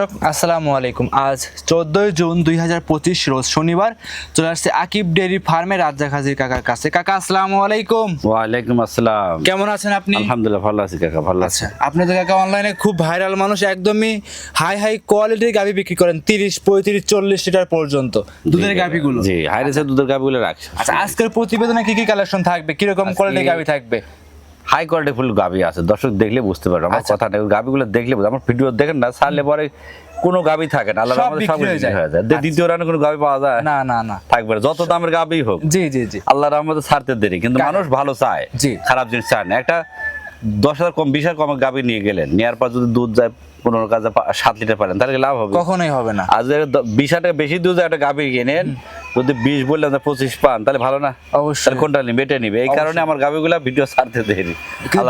দর্শক আসসালামু আলাইকুম। আজ চোদ্দোই জুন দুই হাজার পঁচিশ রোজ শনিবার। চলে আসছে আকিব ডেয়ারি ফার্মে রাজ্জাক হাজির কাকার কাছে। কাকা আসসালামু আলাইকুম। ওয়ালাইকুম আসসালাম। কেমন আছেন আপনি? আলহামদুলিল্লাহ ভালো আছি কাকা ভালো আছি। আচ্ছা আপনি তো কাকা অনলাইনে খুব ভাইরাল মানুষ একদমই হাই হাই কোয়ালিটির গাভি বিক্রি করেন তিরিশ পঁয়ত্রিশ চল্লিশ লিটার পর্যন্ত। দুধের গাভিগুলো। জি হাইরেসের দুধের গাভিগুলো রাখছি আচ্ছা আজকের প্রতিবেদনে কি কি কালেকশন থাকবে? কীরকম কোয়ালিটির গাভি থাকবে? হাই কোয়ালিটি ফুল গাভি আছে। দর্শক দেখলে বুঝতে পারবে। আমার আচ্ছা। কথা নেই গাভিগুলো দেখলে আমার ভিডিও দেখেন না ছাড়লে পরে কোনো গাভি থাকে না। আল্লাহ সব আমাদের সব বিক্রি হয়ে যায়। যায়। দে- দ্বিতীয় রানে কোনো গাভি পাওয়া যায়? না না না। থাকবে যত দামের গাভি হোক। জি জি জি। আল্লাহ রহমতে ছাড়তে দেরি। কিন্তু মানুষ ভালো চায়। জি। খারাপ জিনিস চায় না। একটা দশ হাজার কম বিশ হাজার কম গাভি নিয়ে গেলেন। নেওয়ার পর যদি দুধ যায় পনেরো কাজে সাত লিটার পারেন তাহলে লাভ হবে। কখনোই হবে না। আজ বিশ হাজার টাকা বেশি দুধ একটা গাভি কিনেন যদি বিশ বললেন যে পঁচিশ পান তাহলে ভালো না? অবশ্যই। কোনটা নিবে? এটা নিবে। এই কারণে আমার গাভিগুলা ভিডিও ছাড়তে দেরি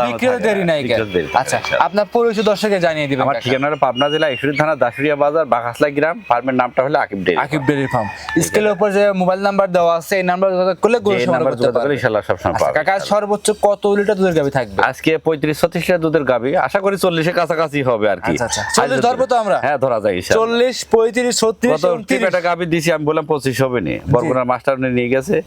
বিক্রিও দেরি নাই থাকে আচ্ছা আপনার পরিচয় দর্শকে জানিয়ে দিবেন আমার কাকা। ঠিকানাটা পাবনা জেলা ঈশ্বরী থানা দাসুরিয়া বাজার বাঘাসলা গ্রাম। ফার্মের নামটা হলো Akib dairy Akib dairy farm. স্কেলের উপর যে মোবাইল নাম্বার দেওয়া আছে এই নাম্বার যোগাযোগ করলে গরু সংগ্রহ করতে যোগাযোগ পারবে। করে ইনশাআল্লাহ সবসময় আচ্ছা, কাকা সর্বোচ্চ কত লিটার দুধের গাভি থাকবে? আজকে পঁয়ত্রিশ ছত্রিশ লিটার দুধের গাভি। আশা করি চল্লিশের কাছাকাছি হবে আর কি। আচ্ছা, আচ্ছা। চল্লিশ ধরবো তো আমরা? হ্যাঁ ধরা যায় ইনশাআল্লাহ। চল্লিশ পঁয়ত্রিশ ছত্রিশ গত টিপ একটা গাভি দিছি আমি বললাম পঁচিশ হবে নি। বরগুনার মাস্টার নিয়ে গেছে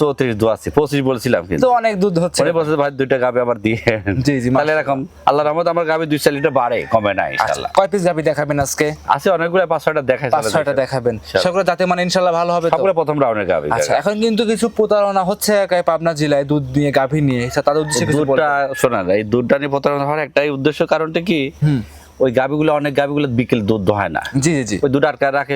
চৌত্রিশ দু আছে পঁচিশ বলছিলাম কিন্তু। অনেক দুধ হচ্ছে। পরে বলছে ভাই দুইটা গাভি আবার দিয়ে জি, জি, তাহলে এরকম আল্লাহ রহমত আমার গাভি দুই চার লিটার বাড়ে কমে না আচ্ছা, ইনশাল্লাহ কয় পিস গাভি দেখাবেন আজকে? আছে অনেকগুলো পাঁচ ছয়টা দেখাই পাঁচ ছয়টা দেখাবেন। ইনশাআল্লাহ। সকলে যাতে মানে ইনশাল্লাহ ভালো হবে? সবগুলো প্রথম রাউন্ডের গাভি আচ্ছা এখন কিন্তু কিছু প্রতারণা হচ্ছে একাই পাবনা জেলায় দুধ নিয়ে গাভি নিয়ে। তাদের উদ্দেশ্যে কিছু দুধটা? শোনা এই দুধটা নিয়ে প্রতারণা হওয়ার একটাই উদ্দেশ্য কারণটা কি? হুম। ওই গাভিগুলো অনেক গাভিগুলো বিকেল দুধ দোহায় না জি জি ওই দুধ আটকা রাখে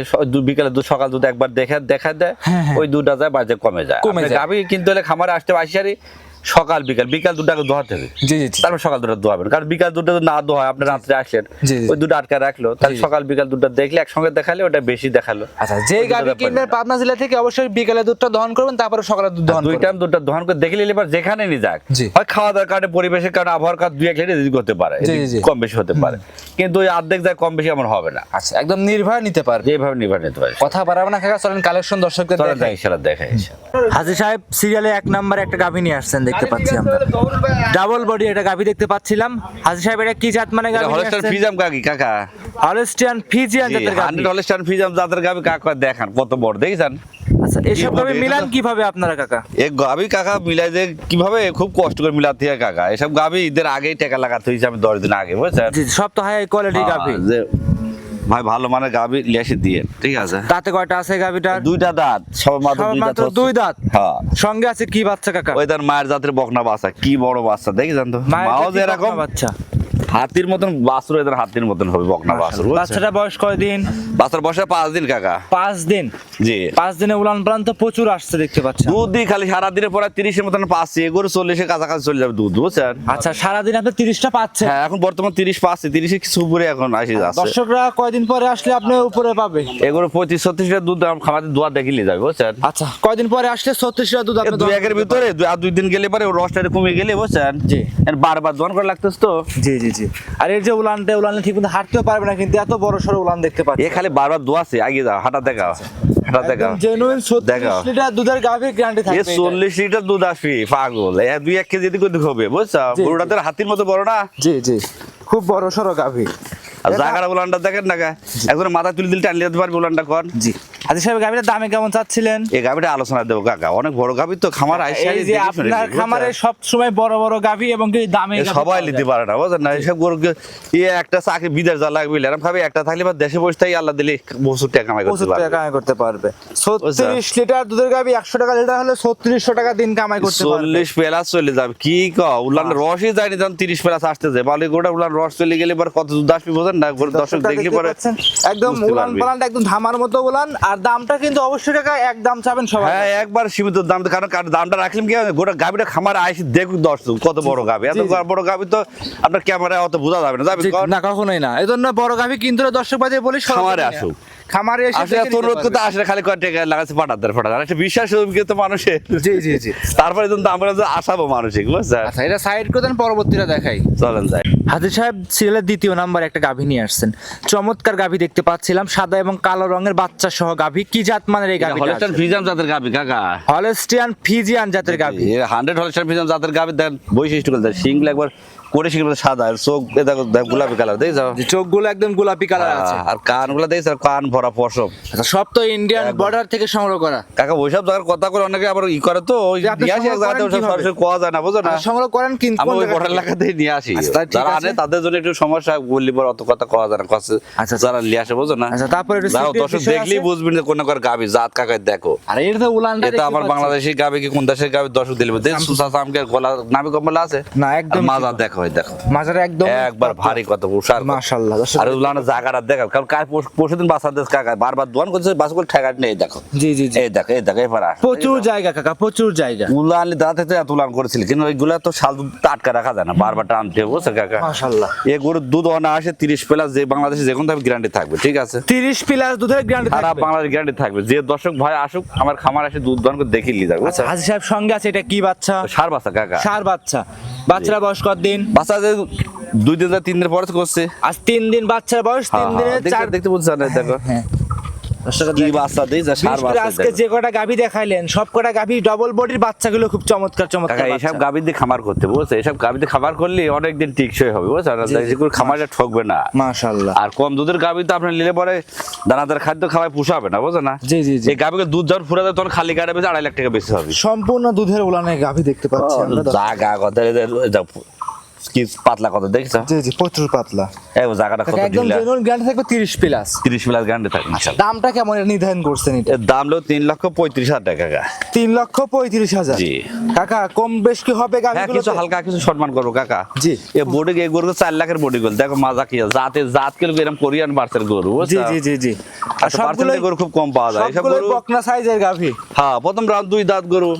বিকেলে দুধ সকাল দুধ একবার দেখা দেখা দেয় হ্যাঁ, হ্যাঁ। ওই দুধটা যায় বাজে কমে যায় কমে যায়। গাভি কিনতে হলে খামারে আসতে আসিয়ারি সকাল বিকাল। বিকাল হবে। জি জি জি। তারপর সকাল দুধটা দোয়াবেন কারণ বিকাল দুধটা যদি না দোহায় আপনি রাত্রে জি। ওই দুধটা আটকা রাখল তাহলে সকাল বিকাল দুধটা দেখলে একসঙ্গে দেখালে ওটা বেশি দেখাল। আচ্ছা যে গাভি ব্যাপার কিনবেন পাবনা জেলা থেকে অবশ্যই বিকেলে দুধটা দহন করবেন তারপরে সকালে দুধ দহন দুই করবেন। টাইম দুধটা দহন করে দেখে নিলে এবার যেখানে নিয়ে যাক। হয় খাওয়া দাওয়ার কারণে পরিবেশের কারণে আবহাওয়ার কারণে দুই এক লিটার এদিক হতে পারে। কম বেশি হতে পারে। কিন্তু ওই অর্ধেক যায় কম বেশি আমার হবে না। আচ্ছা একদম নির্ভয় নিতে পারবে। যেভাবে নির্ভর নিতে পারে কথা বাড়াবো না কাকা চলেন কালেকশন দর্শকদের দেখাই। যাই ইনশাল্লাহ দেখে হাজি সাহেব সিরিয়ালে এক নম্বরে একটা গাভী নিয়ে আসছেন দেখতে পাচ্ছি আমরা। ডাবল বডি একটা গাভী দেখতে পাচ্ছিলাম। হাজি সাহেব এটা কি জাত মানে গাভী হলস্টার ফিজাম কাকি কাকা। হলস্টিয়ান ফিজিয়ান জাতের গাভী। হলস্টার ফিজাম যাদের গাবি কাকা দেখান কত বড় দেখেছেন? আচ্ছা এসব গাভী মিলান কীভাবে আপনারা কাকা? এই গাবি কাকা মিলাই যে কীভাবে খুব কষ্ট করে মিলাতে হয় কাকা। এসব গাবি ঈদের আগেই টাকা লাগাতে হয়েছে আমি দশ দিন আগে বুঝছেন? জি সব তো হাই কোয়ালিটি গাভী। ভাই ভালো মানে গাবি লেসে দিয়ে। ঠিক আছে। তাতে কয়টা আছে গাবিটা দুইটা দাঁত সব মাত্র সব দুই মাত্র দাঁত দুই দাঁত? হ্যাঁ। সঙ্গে আছে কি বাচ্চা কাকা? ওই তার মায়ের জাতের বকনা বাচ্চা কি বড় বাচ্চা দেখি জানতো মাও জাতি যে এরকম বাচ্চা। হাতির মতন বাছুর এদের হাতির মতন হবে বকনা বাছুর বাচ্চাটা বয়স কয়দিন? বাচ্চার বয়সে পাঁচ দিন কাকা। পাঁচ দিন? জি। পাঁচ দিনে উলান প্রান্ত প্রচুর আসছে দেখতে পাচ্ছেন। দুধ দিয়ে খালি সারা দিনের পরে তিরিশের মতন পাচ্ছি এগুলো চল্লিশের কাছাকাছি চলে যাবে দুধ বুঝছেন? আচ্ছা সারাদিন আপনি তিরিশটা পাচ্ছেন? হ্যাঁ এখন বর্তমান তিরিশ পাচ্ছি তিরিশে কিছু উপরে এখন আসি যাচ্ছে। দর্শকরা কয়দিন পরে আসলে আপনি উপরে পাবে? এগুলো পঁয়ত্রিশ ছত্রিশ লিটার দুধ খামাতে দোয়া দেখিলে যাবে বুঝছেন? আচ্ছা কয়দিন পরে আসলে ছত্রিশ লিটার দুধ আপনি দুই একের ভিতরে দুই- আর দুই দিন গেলে পরে রসটা কমে গেলে বুঝছেন? জি। বারবার দোয়ান করে লাগতেছ তো। জি জি। জি আর এর যে উলানটা উলানে ঠিক মতো হাঁটতেও পারবে না কিন্তু এত বড় সড়ো উলান দেখতে পাচ্ছি। এ খালি বারবার দোয়াছে আগে যাও হাঁটা দেখাও হাঁটা দেখাও জেনুইন ছত্রিশ দেখাও। লিটার দুধের গাভীর গ্যারান্টি থাকবে লিটার দুধ আসবি পাগল। এ দুই এক কেজি ওদিক হবে বুঝছ? হাতির মতো বড় না? জি জি। খুব বড় সড়ো গাভী। আর জাগার উলানটা দেখেন না একজন মাথা তুলে দিলে টানলে যেতে পারবে উলানটা কর। জি। আচ্ছা সাহেব গাভীর দামে কেমন চাচ্ছিলেন? এই গাভিটা আলোচনা দেবো কাকা। অনেক বড় গাভি তো খামার আইসি এই যে আপনার খামারে সব সময় বড় বড় গাভী এবং কি দামে সবাই নিতে পারে না না এইসব গরু একটা চাকরি বিদেশ যা লাগবে এরকম ভাবে একটা থাকলে বা দেশে বসে আল্লাহ দিলে প্রচুর টাকা কামাই করতে পারবে টাকা কামাই করতে পারবে। ছত্রিশ লিটার দুধের গাভী একশো টাকা লিটার হলে ছত্রিশশো টাকা দিন কামাই করতে পারবে। চল্লিশ প্লাস চলে যাবে কি ক উলান রসই যায়নি তখন তিরিশ প্লাস আসতেছে। বলে গোটা উলান রস চলে গেলে এবার কত দুধ আসবে বোঝেন না? দর্শক দেখলে পরে একদম উলান। পালানটা একদম ধামার মতো উলান আর দামটা কিন্তু অবশ্যই কাকা এক দাম চাবেন সবাই হ্যাঁ একবার সীমিত দাম কারণ কারণ দামটা রাখলাম কি? গোটা গাবিটা খামার আইসি দেখুক দর্শক কত বড় গাবি এত। বড় গাবি তো আপনার ক্যামেরায় অত বোঝা যাবে না যাবে না কখনোই না এই জন্য বড় গাবি কিন্তু দর্শক বাজে বলি খামারে আসুক। খামারে এসে অনুরোধ করতে আসলে খালি কয় টাকা লাগাচ্ছে একটা বিশ্বাস অভিজ্ঞতা মানুষের। জি জি জি। তারপরে কিন্তু আমরা যে আসাবো বুঝছেন আচ্ছা এটা সাইড করে দেন পরবর্তীটা দেখাই। চলেন যাই। হাজির সাহেব সিরিয়ালের দ্বিতীয় নাম্বার একটা গাভী নিয়ে আসছেন। চমৎকার গাভী দেখতে পাচ্ছিলাম সাদা এবং কালো রঙের বাচ্চা সহ গাভী। কি জাত মানের এই গাভী হলস্টাইন ফ্রিজাম জাতের গাবি কাকা। হলস্টিয়ান ফিজিয়ান জাতের গাভী। হান্ড্রেড হলস্টাইন ফ্রিজাম জাতের গাবি দেন বৈশিষ্ট্য করে একবার শিখের সাদা আর চোখ দেখো গোলাপি কালার যে চোখগুলো একদম গোলাপি কালার আছে। আর কানগুলো কান ভরা পশম আচ্ছা, সব তো ইন্ডিয়ান বর্ডার থেকে সংগ্রহ করা। কাকা ওইসব জায়গার কথা করে অনেকে আবার ই করে তো ওই নিয়ে আসি এক জায়গাতে করেন সরাসরি কোয়া যায় না বুঝো না? সংগ্রহ করেন কিন্তু আমি ওই বর্ডার নিয়ে আসি। আচ্ছা, যারা। আনে তাদের জন্য একটু সমস্যা বললি পর অত কথা কোয়া যায় না কাছে আচ্ছা, যারা নিয়ে আসে বুঝো না? আচ্ছা, তারপরে একটু যাও দর্শক দেখলেই আছে? বুঝবি না কোন করে গাবি জাত কাকায় দেখো। আর এর তো উলানটা এটা আমার বাংলাদেশি গাবি কি কোন দেশের গাবি? দর্শক দিলে দেশ সুসা সামকে গলা নামি কমলা আছে? না, একদম মাজা দেখো। এই দেখো। মাজারে একদম একবার ভারী কত উষার মাশাআল্লাহ আর ওগুলো জায়গাটা দেখো কারণ কাল পরশু বাসা দেশ কাকা বারবার দোয়ান করছে বাসগুলো ঠেকাট নেই দেখো। জি জি জি। এই দেখো এই দেখো এবার প্রচুর জায়গা কাকা প্রচুর জায়গা। উলা দাঁতে তো এত উলান করেছিল কিন্তু ওইগুলা তো শাল দুধ রাখা যায় না বারবার টানতে কাকা? মাশাআল্লাহ। গরুর দুধ অনা আসে তিরিশ প্লাস যে বাংলাদেশে যে কোনো দামে গ্যারান্টি থাকবে ঠিক আছে? 30 প্লাস দুধের গ্যারান্টি সারা বাংলাদেশ গ্যারান্টি থাকবে যে দর্শক ভাই আসুক আমার খামার আসে দুধ দোয়ান করে দেখি লি যাবে আচ্ছা হাজি সাহেব সঙ্গে আছে এটা কি বাচ্চা? সার বাসা কাকা। সার বাচ্চা। বাচ্চারা বয়স কত দিন বাচ্চা দুই দিন তিন দিন পরে করছে। আজ তিন দিন বাচ্চার বয়স তিন হ্যাঁ, দিনে হ্যাঁ, দেখতে- চার দেখতে বুঝছে না দেখো। হ্যাঁ আজকে যে কটা গাভী দেখাইলেন সব কটা গাভী ডবল বডির বাচ্চাগুলো খুব চমৎকার চমৎকার এইসব বাচ্চা। দিয়ে খামার করতে বুঝছ? এইসব গাভীর দিয়ে খামার করলে অনেকদিন টিকসই হবে বুঝছ? জি, জি। যেগুলো খামারে ঠকবে না। আর কম দুধের গাভী তো আপনার নিলে পরে দানাদার খাদ্য খাওয়ায় পুষাবে না বুঝো না? জি জি জি। এই গাভীকে দুধ যখন ফুরে দেয় তখন খালি কাটে বেশি আড়াই লাখ টাকা বেশি হবে। সম্পূর্ণ দুধের উলানের গাভী দেখতে পাচ্ছি আমরা যে- কি পাতলা কত দেখছ? জি জি প্রচুর পাতলা। এই জায়গাটা কত একদম জেনুইন গ্যারান্টি থাকবে 30 প্লাস তিরিশ প্লাস গ্যারান্টি থাকে মাশাআল্লাহ। দামটা কেমন নির্ধারণ করছেন এটা? এর দাম হলো তিন লক্ষ পঁয়ত্রিশ হাজার টাকা কাকা। তিন লক্ষ পঁয়ত্রিশ হাজার। জি। কাকা কম বেশ কি হবে হ্যাঁ কিছু হালকা কিছু সম্মান করব কাকা। জি। এ বডি এই গরু চার লাখের বডি দেখো মাজা কি জাতে জাত কিলো এরকম কোরিয়ান বার্সের গরু জি জি জি জি। আর সবগুলো গরু খুব কম পাওয়া যায়। সবগুলোই গরু বকনা সাইজের গাভী। হ্যাঁ প্রথম রাউন্ড দুই দাঁত গরু।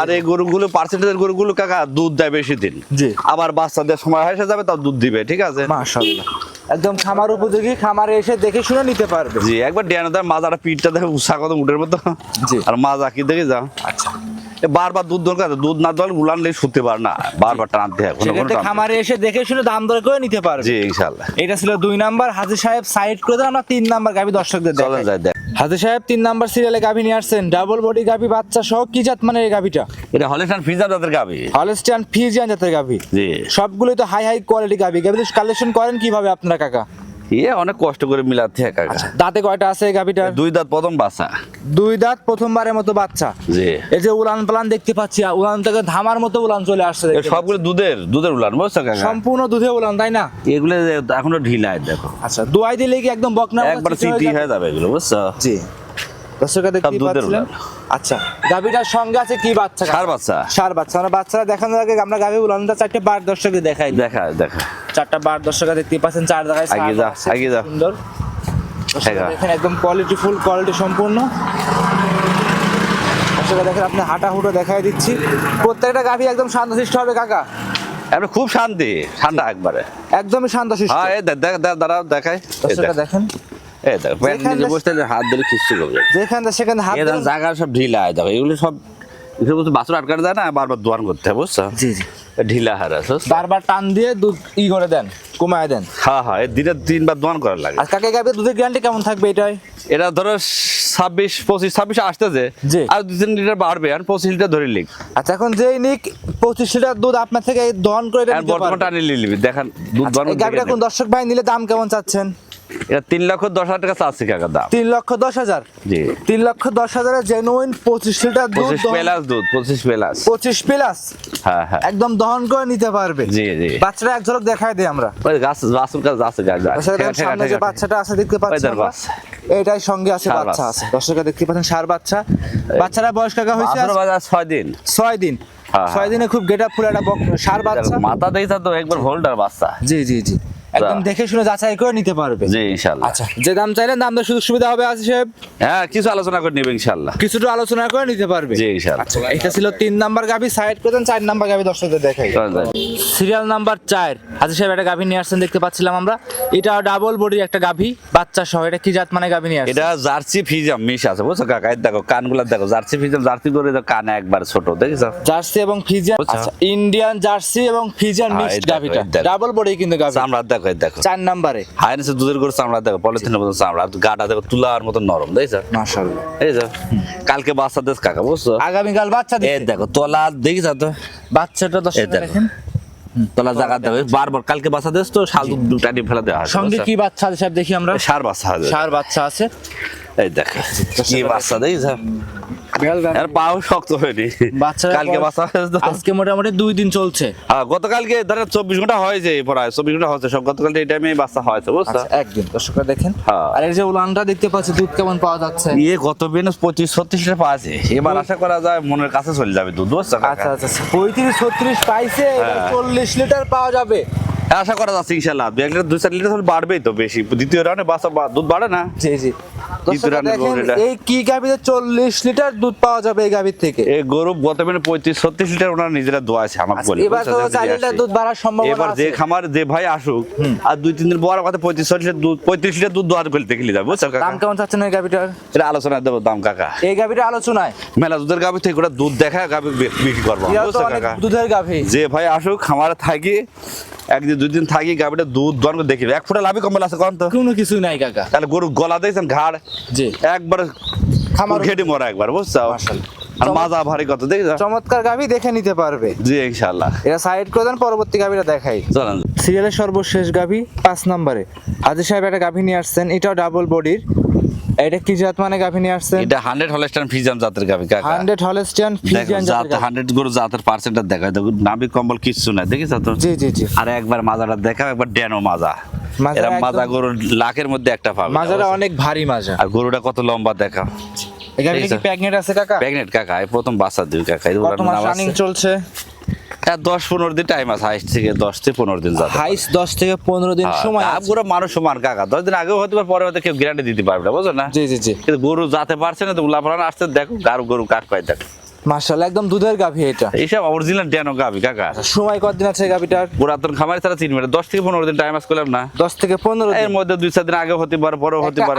আর এই গরুগুলো পার্সেন্টেজের গরুগুলো কাকা দুধ দেয় বেশি দিন। জি। আবার বাচ্চাদের সময় এসে যাবে তাও দুধ দিবে ঠিক আছে? মাশাআল্লাহ। একদম খামার উপযোগী খামারে এসে দেখে শুনে নিতে পারবে। জি একবার ডিয়ানোদার মাজাটা পিঠটা দেখে উষা কত উঠের মতো। জি। আর মাজা কি দেখে যাও। আচ্ছা। বারবার দুধ দরকার দুধ না দল উলান লেগে শুতে পার না বারবার টানতে কোনো কোনো সেক্ষেত্রে টানতে হয়। খামারে এসে দেখে শুনে দাম দর করে নিতে পারবে। জি ইনশাল্লাহ এটা ছিল দুই নাম্বার হাজির সাহেব সাইড করে দেন আমরা তিন নাম্বার গাভী দর্শকদের দেখাই। যাই দেখ। হাজির সাহেব তিন নাম্বার সিরিয়ালে গাভী নিয়ে আসছেন। ডাবল বডি গাভী বাচ্চা সহ কি জাত মানে এই গাভীটা? এটা হলেস্টান ফিজা তাদের গাবি হলস্টিয়ান ফিজিয়ান জাতের গাভী। জি। সবগুলোই তো হাই হাই কোয়ালিটি গাভী। গাভী কালেকশন করেন কীভাবে আপনারা কাকা? এ অনেক কষ্ট করে মিলাতে হয় দাঁতে কয়টা আছে এই গাভীটার? দুই দাঁত প্রথম বাসা দুই দাঁত প্রথমবারের মতো বাচ্চা। জি। এই যে উলান পালান দেখতে পাচ্ছি উলান থেকে ধামার মতো উলান চলে আসছে সবগুলো দুধের দুধের উলান বুঝছ কাকা? সম্পূর্ণ দুধে উলান তাই না? এগুলো এখনও ঢিলায় দেখো। আচ্ছা দুয়াই দিলে কি একদম বকনা একবার সিটি হয়ে যাবে এগুলো বুঝছ? জি। দর্শকরা দেখতে পাচ্ছিলেন। আচ্ছা গাভীটার সঙ্গে আছে কি বাচ্চা? সার বাচ্চা। সার বাচ্চা। আমরা বাচ্চারা দেখানোর আগে আমরা গাভী উলানটা চারটে বার দেখাই দেখা দেখা চারটা বার দর্শকরা দেখতে পাচ্ছেন চার জায়গায় আগে যা, আগে যা। সুন্দর। দেখেন একদম কোয়ালিটি ফুল কোয়ালিটি সম্পূর্ণ। দর্শকরা দেখেন আপনি হাঁটা হুটো দেখাই দিচ্ছি। প্রত্যেকটা গাভী একদম শান্তশিষ্ট হবে কাকা। এবার খুব শান্তি ঠান্ডা একবারে। একদমই শান্তশিষ্ট। হ্যাঁ এই দেখ দাঁড়াও দেখাই। দর্শকরা দেখেন। এই দেখ প্যান্ট যেখানে- নিচে বসতে হাত দিলে কিচ্ছু করবে। যেখান সেখানে হাত জায়গা সব ঢিলা হয় দেখো এগুলো সব এগুলো বাছুর আটকাতে যায় না বারবার দোয়ান করতে হয় বুঝছ? জি জি। ঢিলা হার বারবার টান দিয়ে দুধ ই করে দেন কমায় দেন। হ্যাঁ হ্যাঁ দিনে তিনবার দোয়ান করা লাগে। আর কাকে গাভী দুধের গ্যারান্টি কেমন থাকবে এটাই? এটা ধরো ছাব্বিশ পঁচিশ ছাব্বিশ আসতেছে জি। আর দু তিন লিটার বাড়বে আর পঁচিশ লিটার ধরে লিখ আচ্ছা এখন যেই নিক পঁচিশ লিটার দুধ আপনার থেকে দহন করে নিতে বর্তমান। টানে নিবি দেখান দুধ আচ্ছা, কোন দর্শক ভাই নিলে দাম কেমন চাচ্ছেন? এটা তিন লক্ষ দশ হাজার টাকা চাচ্ছি কাকা দাম। তিন লক্ষ দশ হাজার? জি। তিন লক্ষ দশ হাজারের জেনুইন পঁচিশ লিটার দুধ পঁচিশ প্লাস দুধ পঁচিশ প্লাস। পঁচিশ প্লাস? হ্যাঁ হ্যাঁ। একদম দহন করে নিতে পারবে। জি জি। বাচ্চারা এক ঝলক দেখাই দেয় আমরা। ওই গাছ গাছের কাছে আছে গাছ গাছ। সামনে যে বাচ্চাটা আছে দেখতে পাচ্ছেন। এটাই সঙ্গে আছে বাচ্চা। আছে। দর্শকরা দেখতে পাচ্ছেন সার বাচ্চা। বাচ্চারা বয়স কাকা হয়েছে ছয় দিন। ছয় দিন। হ্যাঁ, ছয় দিনে খুব গেটা ফুল একটা সার বাচ্চা। মাথা দেখছা তো একবার হোল্ডার বাচ্চা। জি জি জি। একদম দেখে শুনে যাচাই করে নিতে পারবে। জি ইনশাল্লাহ। আচ্ছা যে দাম চাইলেন দাম সুযোগ সুবিধা হবে আজি সাহেব? হ্যাঁ কিছু আলোচনা করে নেবে ইনশাল্লাহ। কিছুটা আলোচনা করে নিতে পারবে। জি ইনশাল্লাহ। আচ্ছা এটা ছিল তিন নাম্বার গাভি। সাইড চার নাম্বার গাভি দর্শকদের দেখাই। সিরিয়াল নাম্বার চার। হাজি সাহেব একটা গাভি নিয়ে আসছেন দেখতে পাচ্ছিলাম আমরা। এটা ডাবল বডির একটা গাভি বাচ্চা সহ। এটা কি জাত মানে গাভি নিয়ে আসছে এটা জার্সি ফিজাম মিশ আছে। বুঝছ কাকা? দেখো কানগুলা দেখো। জার্সি ফিজাম জার্সি করে দেখো কানে একবার ছোট দেখেছ? জার্সি এবং ফিজিয়ান আচ্ছা ইন্ডিয়ান জার্সি এবং ফিজিয়ান মিক্সড গাভিটা। ডাবল বডি কিন্তু গাভি। চামড়া দেখো এই দেখো। চার নাম্বারে। হাইনেসে দুধের করে চামড়া দেখো পলিথিনের মতো চামড়া গাটা দেখো তুলার মতো নরম দেখছ? মাশাআল্লাহ। দেখছ কালকে বাচ্চা দেশ কাকা বুঝছ? আগামী কাল বাচ্চা এই দেখো তলা দেখিছো তো? বাচ্চাটা এই দেখো। দেখেন। তলা জায়গা দেবে বারবার কালকে বাচ্চা দেস তো শাল দুধ টানি ফেলা দেওয়া সঙ্গে কি বাচ্চা আছে দেখি আমরা। সার বাচ্চা হবে সার বাচ্চা আছে। এই দেখ কি বাচ্চা দেই আর পাও শক্ত হয়নি। বাচ্চারা কালকে বাচ্চা তো। আজকে মোটামুটি দুই দিন চলছে। হ্যাঁ গতকালকে ধরে চব্বিশ ঘণ্টা হয়েছে প্রায় চব্বিশ ঘণ্টা হয়েছে সব গতকালকে এই টাইমে বাচ্চা হয়েছে বুঝছ? আচ্ছা, একদিন দর্শকরা দেখেন। হ্যাঁ। আর এই যে উলানটা দেখতে পাচ্ছি দুধ কেমন পাওয়া যাচ্ছে? ইয়ে গত বেনস পঁচিশ ছত্রিশ লিটার এবার আশা করা যায় মনের কাছে চলে যাবে দুধ বুঝছ আচ্ছা আচ্ছা আচ্ছা। পঁয়ত্রিশ ছত্রিশ পাইছে হ্যাঁ। চল্লিশ লিটার পাওয়া যাবে। আশা করা যাচ্ছে ইনশাল্লাহ। দু এক লিটার দুই চার লিটার বাড়বেই তো বেশি। দ্বিতীয় রাউন্ডে বাচ্চা বা- দুধ বাড়ে না? জি জি। এই কি গাভিতে চল্লিশ লিটার দুধ পাওয়া যাবে এই গাভির থেকে? এই গরু গত বেনে পঁয়ত্রিশ ছত্রিশ লিটার ওনার নিজেরা দোয়া আছে আমাকে বলে। এবার তো চার লিটার দুধ বাড়ার সম্ভাবনা এবার যে খামার যে ভাই আসুক আর দুই তিন দিন পর কথা পঁয়ত্রিশ লিটার দুধ পঁয়ত্রিশ লিটার দুধ দোয়ার ফেলতে খেলে যাবে দাম কেমন চাচ্ছেন এই গাভিটার? এটা আলোচনা দেবো দাম কাকা। এই গাভিটার আলোচনায়? মেলা দুধের গাভি থেকে ওটা দুধ দেখা গাভি বিক্রি করব দুধের গাভি। যে ভাই আসুক খামারে থাকি একদিন দুই দিন থাকি গাভিটা দুধ দোয়ান দেখি এক ফুটা লাভই কমে আছে কম তো। কোনো কিছু নাই কাকা। তাহলে গরু গলা দিয়েছেন ঘাড় জি। একবার খামার ঘেটে মরা একবার বুঝছ? আর মাজা ভারী কত দেখি চমৎকার গাভি দেখে নিতে পারবে। জি ইনশাল্লাহ এরা সাইড করে দেন পরবর্তী গাভিটা দেখাই। চলেন। সিরিয়ালের সর্বশেষ গাভি পাঁচ নম্বরে। হাজির সাহেব একটা গাভি নিয়ে আসছেন এটাও ডাবল বডির এটা কি জাত মানে গাভি নিয়ে আসছেন? এটা হান্ড্রেড হলস্টাইন ফিজাম জাতের গাভি কাকা। হান্ড্রেড হলস্টিয়ান দেখো ফিজিয়ান জাতের গাভী। হান্ড্রেড গরু জাতের পার্সেন্টটা দেখা দেখো নাবি কম্বল কিচ্ছু নাই দেখিস তো? জি জি জি। আর একবার মাজাটা দেখা একবার ড্যানো মাজা। এরা মাজা গরুর লাখের মধ্যে একটা পাবে। মাজারা অনেক ভারী মাজা। আর গরুটা কত লম্বা দেখা। গাভিটা কি প্যাগনেট আছে কাকা? প্রেগনেন্ট কাকা প্রথম বাচ্চা দিই কাকা কত মাস রানিং চলছে? হ্যাঁ দশ পনেরো দিন টাইম আছে হাইস্ট থেকে দশ থেকে পনেরো দিন যাবে। হাইস দশ থেকে পনেরো দিন সময় আছে। পুরো মানুষ সমান কাকা দশ দিন আগেও হতে পারে পরে হয়তো কেউ গ্যারান্টি দিতে পারবে না বুঝো না? জি জি জি। কিন্তু গরু যাতে পারছে না তো উলাফালান আসতে দেখো গারু গরু কাক পায় দেখো। মাশাআল্লাহ একদম দুধের গাভি এটা। এইসব অরিজিনাল ড্যানো গাবি কাকা। সময় কতদিন আছে গাভিটার? পুরাতন খামারে তারা চিনবে না দশ থেকে পনেরো দিন টাইম আস করলাম না। দশ থেকে পনেরো এর মধ্যে দুই চার দিন আগে হতে পারে হতে পারে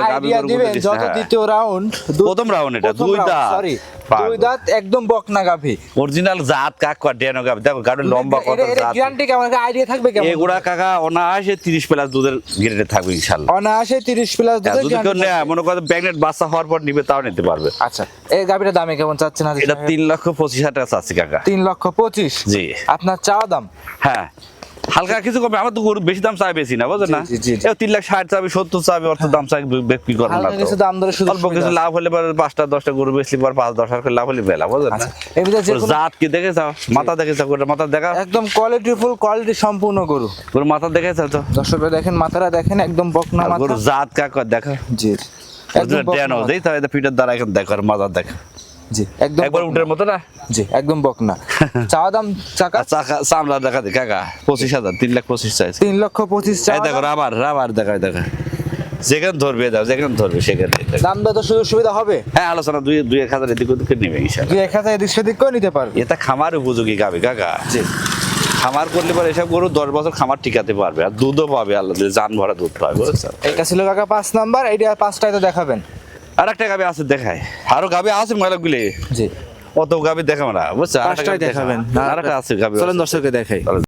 যত হ্যাঁ। দ্বিতীয় রাউন্ড প্রথম round এটা, দুই দাঁত। সরি দুই দাঁত একদম বকনা গাভি। অরিজিনাল জাত কাক ড্যানো গাবি দেখো গাড়ির লম্বা কত জাত। গ্যারান্টি কেমন? আইডিয়া থাকবে কেমন? এগুলা কাকা অনায়াসে তিরিশ প্লাস দুধের গ্রেডে থাকবে অনায়াসে তিরিশ প্লাস আর যদি মনে করো প্রেগনেন্ট বাচ্চা হওয়ার পর নিবে তাও নিতে পারবে। আচ্ছা। এই গাভিটার দামে কেমন চাচ্ছেন এটা তিন লক্ষ পঁচিশ হাজার টাকা চাচ্ছি কাকা। তিন লক্ষ পঁচিশ? জি। আপনার চাওয়া দাম? হ্যাঁ। হালকা কিছু কমে আমার তো গরু বেশি দাম চাই বেশি না বুঝলেন না? তিন লাখ ষাট চাবি সত্তর চাবি অর্থ দাম চাই বিক্রি করব না কিছু দাম দরে সুযোগ অল্প কিছু লাভ হলে পরে পাঁচটা দশটা গরু বেশি পর পাঁচ দশ হাজার লাভ হলে বেলা বুঝলেন না? আচ্ছা, যে জাত কি দেখে যাও মাথা দেখে যাও গোটা মাথা দেখা? একদম কোয়ালিটি ফুল কোয়ালিটি সম্পূর্ণ গরু। গরু মাথা দেখে যাও তো দর্শকরা দেখেন মাথাটা দেখেন একদম বকনা মাথা। গরু জাত কাক দেখা। জি। দেই তাহলে পিঠের দ্বারা এখন দেখো আর মাথা দেখো। জি একদম একবার উঠের মতো না? জি একদম বকনা। চাওয়া দাম চাকা? চাকা চামড়া দেখা দে কাকা পঁচিশ হাজার তিন লাখ পঁচিশ চাইছে। তিন লক্ষ পঁচিশ দেখো দাম। রাবার রাবার দেখা দেখা। যেখানে ধরবে দাও যেখানে ধরবে সেখানে। দাম তো সুযোগ সুবিধা হবে। হ্যাঁ আলোচনা দুই দুই এক হাজার এদিক ওদিকে নেবে ইনশাল্লাহ দুই এক হাজার এদিক সেদিক করে নিতে পারবে। এটা খামার উপযোগী গাবে কাকা। জি। খামার করলে পরে এসব গরু দশ বছর খামার টিকাতে পারবে আর দুধও পাবে আল্লাহ জান ভরা দুধ পাবে এটা ছিল কাকা পাঁচ নাম্বার এইটা পাঁচটায় তো দেখাবেন। আর একটা গাবে আছে দেখায় আরও গাবে আছে ময়লাগুলি জি। অত গাবে দেখাবো না বুঝছেন? পাঁচটায় দেখাবেন। দেখা। আর একটা আছে গাবে চলেন দর্শককে দেখাই।